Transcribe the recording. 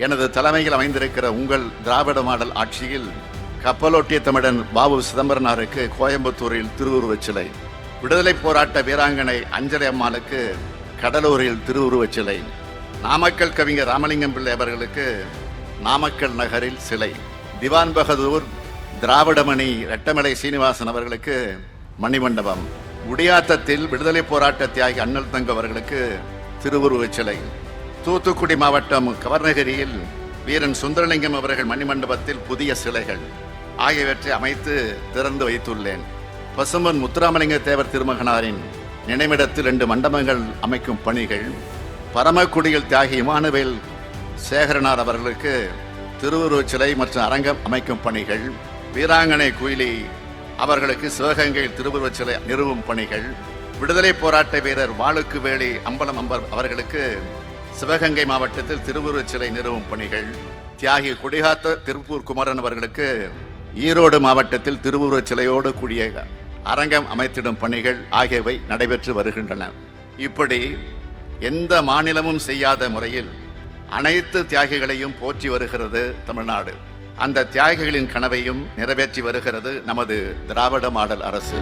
எனது தலைமையில் அமைந்திருக்கிற உங்கள் திராவிட மாடல் ஆட்சியில் கப்பலோட்டிய தமிழன் பாபு சிதம்பரனாருக்கு கோயம்புத்தூரில் திருவுருவச் சிலை விடுதலை போராட்ட வீராங்கனை அஞ்சலி அம்மாளுக்கு கடலூரில் திருவுருவச் சிலை நாமக்கல் கவிஞர் ராமலிங்கம் பிள்ளை அவர்களுக்கு நாமக்கல் நகரில் சிலை திவான் பகதூர் திராவிடமணி ரெட்டமலை சீனிவாசன் அவர்களுக்கு மணிமண்டபம் உடியாத்தத்தில் விடுதலை போராட்ட தியாகி அண்ணல் தங்க அவர்களுக்கு திருவுருவச் சிலை தூத்துக்குடி மாவட்டம் கவர்நகரியில் வீரன் சுந்தரலிங்கம் அவர்கள் மணிமண்டபத்தில் புதிய சிலைகள் ஆகியவற்றை அமைத்து திறந்து வைத்துள்ளேன். பசும்பன் முத்துராமலிங்க தேவர் திருமகனாரின் நினைவிடத்தில் ரெண்டு மண்டபங்கள் அமைக்கும் பணிகள் பரமக்குடியில் தியாகி இமானுவேல் சேகரனார் அவர்களுக்கு திருவுருவச் சிலை மற்றும் அரங்கம் அமைக்கும் பணிகள் வீராங்கனை குயிலி அவர்களுக்கு சிவகங்கையில் திருவுருவச் சிலை நிறுவும் பணிகள் விடுதலை போராட்ட வீரர் வாளுக்கு வேலி அம்பலம் அம்பர் அவர்களுக்கு சிவகங்கை மாவட்டத்தில் திருவுருவச் சிலை நிறுவும் பணிகள் தியாகி குடிகாத்த திருப்பூர் குமரன் அவர்களுக்கு ஈரோடு மாவட்டத்தில் திருவுருவச் சிலையோடு கூடிய அரங்கம் அமைத்திடும் பணிகள் ஆகியவை நடைபெற்று வருகின்றன. இப்படி எந்த மாநிலமும் செய்யாத முறையில் அனைத்து தியாகிகளையும் போற்றி வருகிறது தமிழ்நாடு. அந்த தியாகிகளின் கனவையும் நிறைவேற்றி வருகிறது நமது திராவிட மாடல் அரசு.